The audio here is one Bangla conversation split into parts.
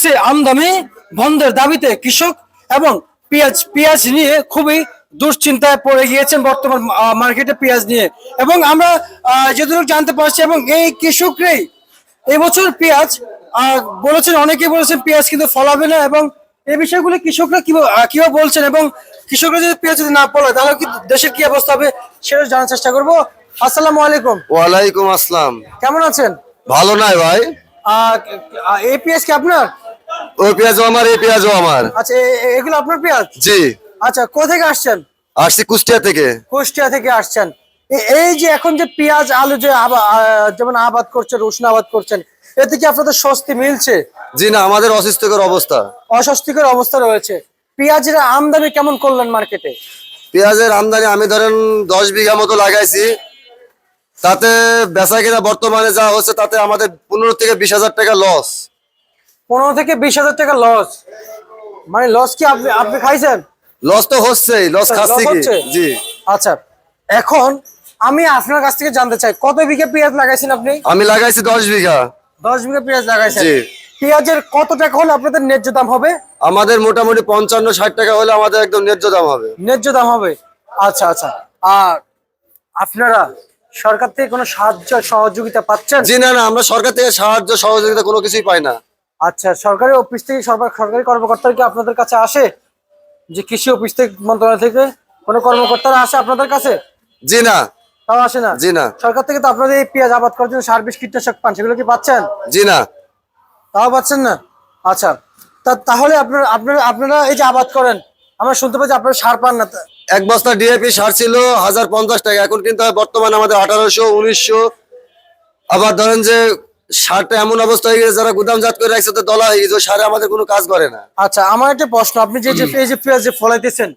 চলতেছে আমদানি বন্ধের দাবিতে কৃষক এবং পেঁয়াজ পেঁয়াজ নিয়ে খুবই দুশ্চিন্তায় পড়ে গিয়েছেন বর্তমান মার্কেটে পেঁয়াজ নিয়ে। এবং আমরা যতটুকু জানতে পারছি এবং এই কৃষকরাই এবছর পেঁয়াজ বলেছেন অনেকেই বলেছেন পেঁয়াজ কিন্তু ফলাবে না এবং এই বিষয়গুলো কৃষকরা কীভাবে আহ, কীভাবে বলছেন এবং কৃষকরা যদি পেঁয়াজ যদি না ফলায় তাহলে কি দেশের কি অবস্থা হবে সেটা জানার চেষ্টা করব। আসসালামু আলাইকুম। ওয়ালাইকুম আসসালাম। কেমন আছেন? ভালো নাই ভাই। এই পেঁয়াজ কি আপনার? ওই পেঁয়াজও আমার এই পেঁয়াজও আমার। আচ্ছা এগুলো আপনার পেঁয়াজ? জি। আচ্ছা কোথা থেকে আসছেন? আসছি কুষ্টিয়া থেকে। কুষ্টিয়া থেকে আসছেন। এই যে এখন যে পেঁয়াজ আলু যে যেমন আবাদ করছেন রসুন আবাদ করছেন এতে কি আপনাদের স্বস্তি মিলছে? জি না আমাদের অসুস্থকর অবস্থা। অস্বস্তিকর অবস্থা রয়েছে। পেঁয়াজের আমদানি কেমন করলেন মার্কেটে? পেঁয়াজের আমদানি আমি ধরেন দশ বিঘা মতো লাগাইছি। তাতে বেচা কিনা বর্তমানে যা হচ্ছে তাতে আমাদের পনেরো থেকে বিশ হাজার টাকা লস পনেরো থেকে বিশ হাজার টাকা লস মানে লস কি আপনি আপনি খাইছেন? লস তো হচ্ছেই লস খাচ্ছি হচ্ছে? জি। আচ্ছা এখন আমি আপনার কাছ থেকে জানতে চাই কত বিঘা পেঁয়াজ লাগাইছেন আপনি? আমি লাগাইছি দশ বিঘা। দশ বিঘা পেঁয়াজ লাগাইছেন। পেঁয়াজের কত টাকা হলে আপনাদের ন্যায্য দাম হবে? আমাদের মোটামুটি পঞ্চান্ন ষাট টাকা হলে আমাদের একদম ন্যায্য দাম হবে। ন্যায্য দাম হবে। আচ্ছা আচ্ছা। আর আপনারা সরকার থেকে কোনো সাহায্য সহযোগিতা পাচ্ছেন? জি না না আমরা সরকার থেকে সাহায্য সহযোগিতা কোনো কিছুই পাই না। আচ্ছা সরকারি অফিস থেকে সরকার সরকারি কর্মকর্তারা কি আপনাদের কাছে আসে? যে কৃষি অফিস থেকে মন্ত্রণালয় থেকে কোনো কর্মকর্তারা আসে আপনাদের কাছে? জি না। তাও আসে না? জি না। সরকার থেকে তো আপনাদের এই পেঁয়াজ আবাদ করার জন্য সার বিষ কীটনাশক পান সেগুলো কি পাচ্ছেন? জি না। তাও পাচ্ছেন না? আচ্ছা তা তাহলে আপনারা আপনারা আপনারা এই যে আবাদ করেন আমরা শুনতে পাচ্ছি আপনারা সার পান না তা- এক বস্তা ডিএপি সার ছিল হাজার পঞ্চাশ টাকা এখন কিন্তু বর্তমানে আমাদের আঠারোশো উনিশশো আবার ধরেন যে সারটা এমন অবস্থা হয়ে গেছে যারা গুদামজাত করে রাখছে তো দলা হয়ে গেছে সারে আমাদের কোনো কাজ করে না। আচ্ছা আমার একটা প্রশ্ন আপনি যে এই যে পেঁয়াজ যে ফলাইতেছেন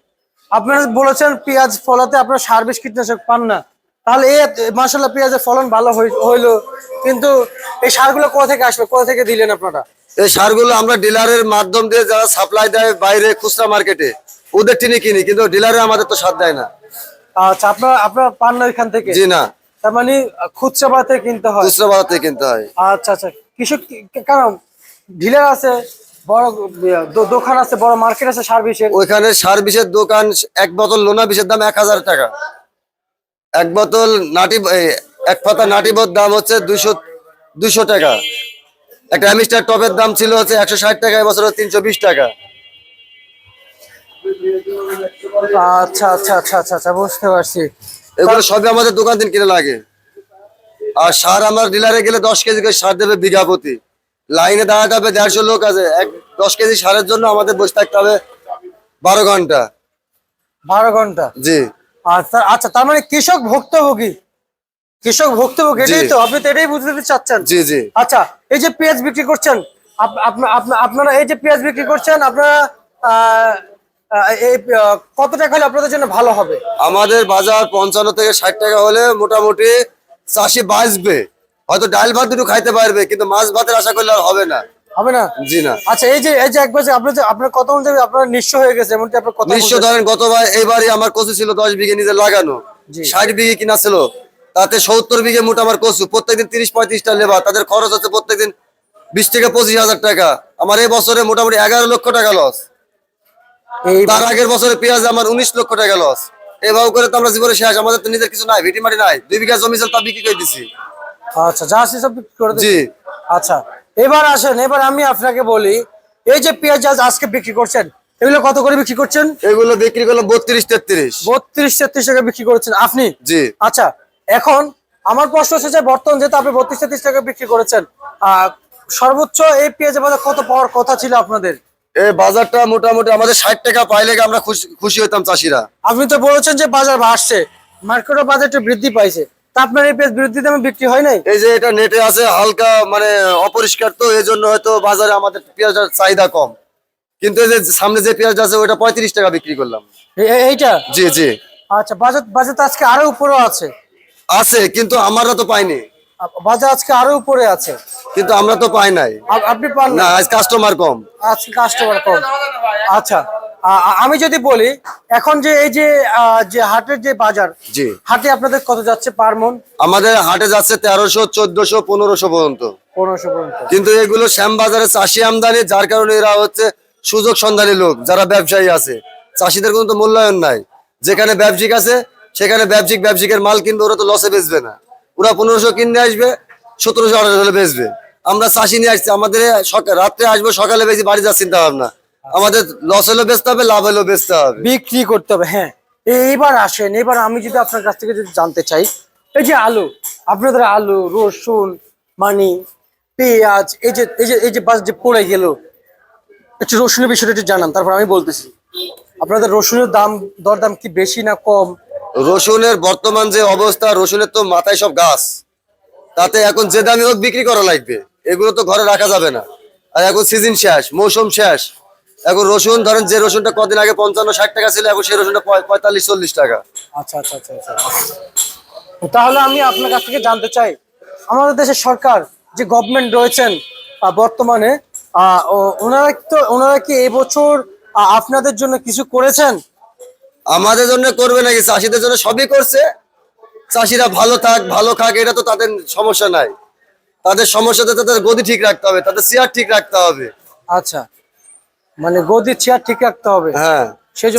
আপনারা বলেছেন পেঁয়াজ ফলাতে আপনারা সার বিষ কীটনাশক পান না। তাহলে এই মাসাল্লাহ পেঁয়াজের ফলন ভালো হই- হইল কিন্তু এই সারগুলো কোথা থেকে আসবে কোথা থেকে দিলেন আপনারা? এই সারগুলো আমরা ডিলারের মাধ্যম দিয়ে যারা সাপ্লাই দেয় বাইরে খুচরা মার্কেটে ওদের টিনে কিনি কিন্তু ডিলারে আমাদের তো সাথ দেয় না। আচ্ছা আপনারা আপনারা পান না এখান থেকে? জি না। তার মানে খুচরা থেকে কিনতে হয়। খুচরা থেকে কিনতে হয়। আচ্ছা আচ্ছা। কৃষক কারণ ডিলার আছে বড় দোকান আছে বড় মার্কেট আছে ওইখানে দোকান এক বোতল লোনা বিষের দাম এক হাজার টাকা। এক বোতল নাটি এক পাতা দাম হচ্ছে দুইশো দুইশো টাকা। একটা টপের দাম ছিল হচ্ছে একশো ষাট টাকা এবছর তিনশো বিশ টাকা। আচ্ছা আচ্ছা আচ্ছা আচ্ছা আচ্ছা বুঝতে পারছি। এগুলো সবই আমাদের দোকান দিন কিনে লাগে। আর সার আমার ডিলারে গেলে দশ কেজি করে সার দেবে বিঘা প্রতি। লাইনে দাঁড়াতে হবে দেড়শো লোক আছে। এক দশ কেজি সারের জন্য আমাদের বসে থাকতে হবে বারো ঘণ্টা। বারো ঘণ্টা? জি। আচ্ছা আচ্ছা তার মানে কৃষক ভুক্তভোগী। কৃষক ভুক্তভোগী এটাই তো আপনি তো এটাই বুঝতে চাচ্ছেন। জি জি। আচ্ছা এই যে পেঁয়াজ বিক্রি করছেন আপনা- আপনা- আপনারা এই যে পেঁয়াজ বিক্রি করছেন আপনারা কত টাকা হলে আপনাদের জন্য ভালো হবে? আমাদের বাজার পঞ্চান্ন থেকে ষাট টাকা হলে মোটামুটি চাষি বাঁচবে। হয়তো ডাল ভাত দুটো খাইতে পারবে কিন্তু মাছ ভাতের আশা করলে আর হবে না। হবে না? জি না। আচ্ছা এই যে এই যে একবার আপনার আপনার কত অনুযায়ী আপনার নিঃস্ব হয়ে গেছে আপনার নিশ্চয় ধরেন গতবার আমার কচু ছিল দশ বিঘে নিজে লাগানো। ষাট বিঘে কিনা ছিল তাতে সত্তর বিঘে মোট আমার কচু। প্রত্যেকদিন তিরিশ পঁয়ত্রিশটা লেবার তাদের খরচ হচ্ছে প্রত্যেকদিন বিশ থেকে পঁচিশ হাজার টাকা। আমার এই বছরে মোটামুটি এগারো লক্ষ টাকা লস তার আগের বছরে পেঁয়াজ আমার উনিশ লক্ষ টাকা লস এভাবে করে তো আমরা জীবনে শেষ আমাদের তো নিজের কিছু নাই ভিটি মাটি নাই। দুই বিঘা জমি ছিল তা বিক্রি করে দিছি। আচ্ছা যা আছে সব বিক্রি করে জি। আচ্ছা এবার আসেন এবার আমি আপনাকে বলি এই যে পেঁয়াজ আজকে বিক্রি করছেন এগুলো কত করে বিক্রি করছেন? এগুলো বিক্রি করলাম বত্রিশ তেত্রিশ। বত্রিশ তেত্রিশ টাকা বিক্রি করছেন আপনি? জি। আচ্ছা এখন আমার প্রশ্ন হচ্ছে যে বর্তমান যেহেতু আপনি বত্রিশ তেত্রিশ টাকা বিক্রি করেছেন আহ, সর্বোচ্চ এই পেঁয়াজের বাজার কত পাওয়ার কথা ছিল আপনাদের? এই বাজারটা মোটামুটি আমাদের ষাট টাকা পাইলে আমরা খুশি খুশি হইতাম চাষিরা। আপনি তো বলেছেন যে বাজার বাড়ছে মার্কেটের বাজারটা বৃদ্ধি পাইছে। আপনার এই পেঁয়াজ বৃদ্ধি দামে বিক্রি হয় নাই? এই যে এটা নেটে আছে হালকা মানে অপরিষ্কার তো এই জন্য হয়তো বাজারে আমাদের পেঁয়াজের চাহিদা কম। কিন্তু এই যে সামনে যে পেঁয়াজ আছে ওটা পঁয়ত্রিশ টাকা বিক্রি করলাম। এইটা? জি জি। আচ্ছা বাজার বাজার আজকে আরও উপরেও আছে। আছে কিন্তু আমরা তো পাইনি। বাজার আজকে আরও উপরে আছে। কিন্তু আমরা তো পাই নাই। আপনি পান না আজ কাস্টমার কম। আজকে কাস্টমার কম। আচ্ছা আমি যদি বলি এখন যে এই যে যে হাটের যে বাজার জি। হাটে আপনাদের কত যাচ্ছে পার মন? আমাদের হাটে যাচ্ছে তেরোশো চোদ্দশো পনেরোশো পর্যন্ত। পনেরোশো পর্যন্ত। কিন্তু এগুলো শ্যাম বাজারে চাষি আমদানি যার কারণে এরা হচ্ছে সুযোগ সন্ধানী লোক যারা ব্যবসায়ী আছে। চাষিদের কোনো তো মূল্যায়ন নাই। যেখানে ব্যবসায়িক আছে সেখানে ব্যবসায়িক ব্যবসায়িকের মাল কিন্তু ওরা তো লসে বেচবে না। ওরা পনেরোশো কিনে আসবে, সতেরোশো আঠারোশো হলে বেচবে। আমরা চাষি নিয়ে আসছি, আমাদের রাত্রে আসব, সকালে বেশি বাড়ি যাওয়ার চিন্তা ভাবনা। আমাদের লস হলেও বেচতে হবে, লাভ হলেও বেচতে হবে। বিক্রি করতে হবে হ্যাঁ। এইবার আসেন, এবার আমি যদি আপনার কাছ থেকে যদি জানতে চাই, এই যে আলু, আপনাদের আলু, রসুন, মানি, পেঁয়াজ, এই যে এই যে এই যে বাস যে পড়ে গেল, একটু রসুনের বিষয়টা একটু জানান, তারপর আমি বলতেছি। আপনাদের রসুনের দাম, দরদাম কি বেশি না কম? রসুনের বর্তমান যে অবস্থা, রসুনের তো মাথায় সব গাছ। তাতে এখন যে দামি হোক বিক্রি করা লাগবে, এগুলো তো ঘরে রাখা যাবে না। আর এখন সিজন শেষ, মৌসুম শেষ। এখন রসুন, ধরেন যে রসুনটা কদিন আগে পঞ্চান্ন, ষাট টাকা ছিল, এখন সেই রসুনটা পঁয়তাল্লিশ, চল্লিশ টাকা। আচ্ছা আচ্ছা আচ্ছা আচ্ছা। তাহলে আমি আপনার কাছ থেকে জানতে চাই, আমাদের দেশের সরকার যে গভর্নমেন্ট রয়েছেন বর্তমানে ওনারা তো, ওনারা কি এবছর আপনাদের জন্য কিছু করেছেন? আমাদের জন্য করবে নাকি? চাষিদের জন্য সবই করছে। চাষিরা ভালো থাক ভালো খাক এটা তো তাদের সমস্যা নাই। তাদের সমস্যাতে তাদের গদি ঠিক রাখতে হবে তাদের চেয়ার ঠিক রাখতে হবে। আচ্ছা। মানে গদি চেয়ার ঠিক রাখতে হবে। হ্যাঁ।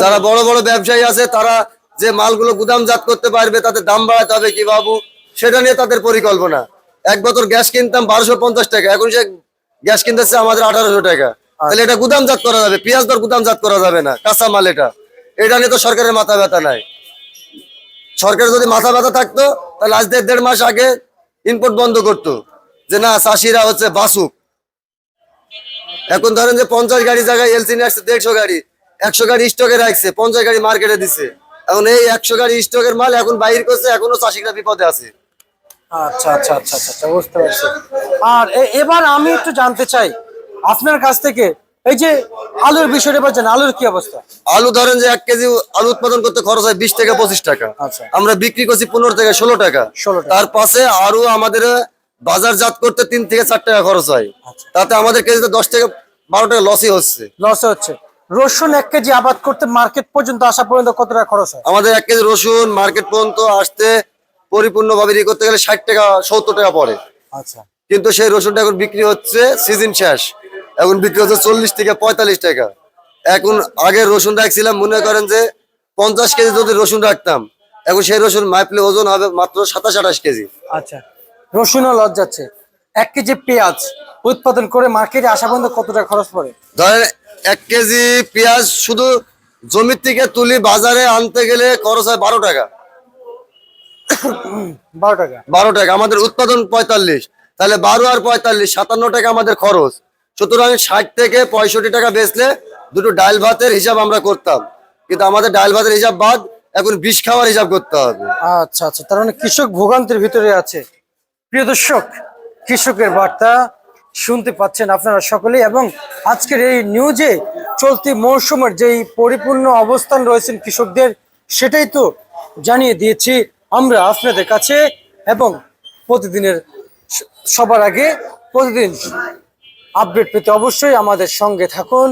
যারা বড় বড় ব্যবসায়ী আছে তারা যে মালগুলো গুদামজাত করতে পারবে তাদের দাম বাড়াতে হবে কি বাবু? সেটা নিয়ে তাদের পরিকল্পনা। এক বছর গ্যাস কিনতাম বারোশো পঞ্চাশ টাকা এখন সে গ্যাস কিনতেছে আমাদের আঠারোশো টাকা। তাহলে এটা গুদামজাত করা যাবে পেঁয়াজ দর গুদামজাত করা যাবে না কাঁচা মাল এটা। এটা নিয়ে তো সরকারের মাথা ব্যথা নাই। সরকার যদি মাথা ব্যথা থাকতো, তাহলে আজ দেড় দেড় মাস আগে ইনপুট বন্ধ করতো। যে না, চাষিরা হচ্ছে বাসুক। এখন ধরেন যে পঞ্চাশ গাড়ি জায়গায় এলসি নিয়ে আসছে দেড়শো গাড়ি, একশো গাড়ি স্টকে রাখছে, পঞ্চাশ গাড়ি মার্কেটে দিছে। এখন এই একশো গাড়ি স্টকের মাল এখন বাইর করছে, এখনও চাষিরা বিপদে আছে। আচ্ছা আচ্ছা আচ্ছা আচ্ছা আচ্ছা বুঝতে পারছি। আর এবার আমি একটু জানতে চাই, আপনার কাছ থেকে এই যে আলুর বিষয়টা বলছেন আলুর কি অবস্থা? আলু ধরেন যে এক কেজি আলু উৎপাদন করতে খরচ হয় বিশ থেকে পঁচিশ টাকা। আচ্ছা। আমরা বিক্রি করছি পনেরো থেকে ষোলো টাকা। 16 টাকা। তার পাশে আরও আমাদের বাজারজাত করতে তিন থেকে চার টাকা খরচ হয়। আচ্ছা। তাতে আমাদের কেজিতে দশ থেকে বারো টাকা লসই হচ্ছে। লস হচ্ছে। রসুন এক কেজি আবাদ করতে মার্কেট পর্যন্ত আসা পর্যন্ত কত টাকা খরচ হয়? আমাদের এক কেজি রসুন মার্কেট পর্যন্ত আসতে পরিপূর্ণভাবে ই করতে গেলে ষাট টাকা সত্তর টাকা পড়ে। আচ্ছা। কিন্তু সেই রসুনটা এখন বিক্রি হচ্ছে সিজন শেষ। এখন বিক্রি হচ্ছে চল্লিশ থেকে পঁয়তাল্লিশ টাকা। এখন আগে রসুন রাখছিলাম মনে করেন যে পঞ্চাশ কেজি যদি রসুন রাখতাম এখন সেই রসুন মাইপলে ওজন হবে মাত্র সাতাশ আঠাশ কেজি। আচ্ছা রসুনও লস যাচ্ছে এক কেজি পেঁয়াজ উৎপাদন করে মার্কেটে আসা পর্যন্ত কত টাকা খরচ পড়ে? ধরেন এক কেজি পেঁয়াজ শুধু জমির থেকে তুলি বাজারে আনতে গেলে খরচ হয় বারো টাকা। বারো টাকা। বারো টাকা আমাদের উৎপাদন পঁয়তাল্লিশ তাহলে বারো আর পঁয়তাল্লিশ সাতান্ন টাকা আমাদের খরচ। সুতরাং ষাট থেকে পঁয়ষট্টি টাকা বেচলে দুটো ডাল ভাতের হিসাব আমরা করতাম। কিন্তু আমাদের ডাল ভাতের হিসাব বাদ এখন বিষ খাওয়ার হিসাব করতে হবে। আচ্ছা আচ্ছা। তার মানে কৃষক ভোগান্তির ভিতরে আছে। প্রিয় দর্শক, কৃষকের বার্তা শুনতে পাচ্ছেন আপনারা সকলেই এবং আজকের এই নিউজে চলতি মৌসুমের যেই পরিপূর্ণ অবস্থান রয়েছেন কৃষকদের, সেটাই তো জানিয়ে দিয়েছি আমরা আপনাদের কাছে এবং প্রতিদিনের সবার আগে প্রতিদিন আপডেট পেতে অবশ্যই আমাদের সঙ্গে থাকুন।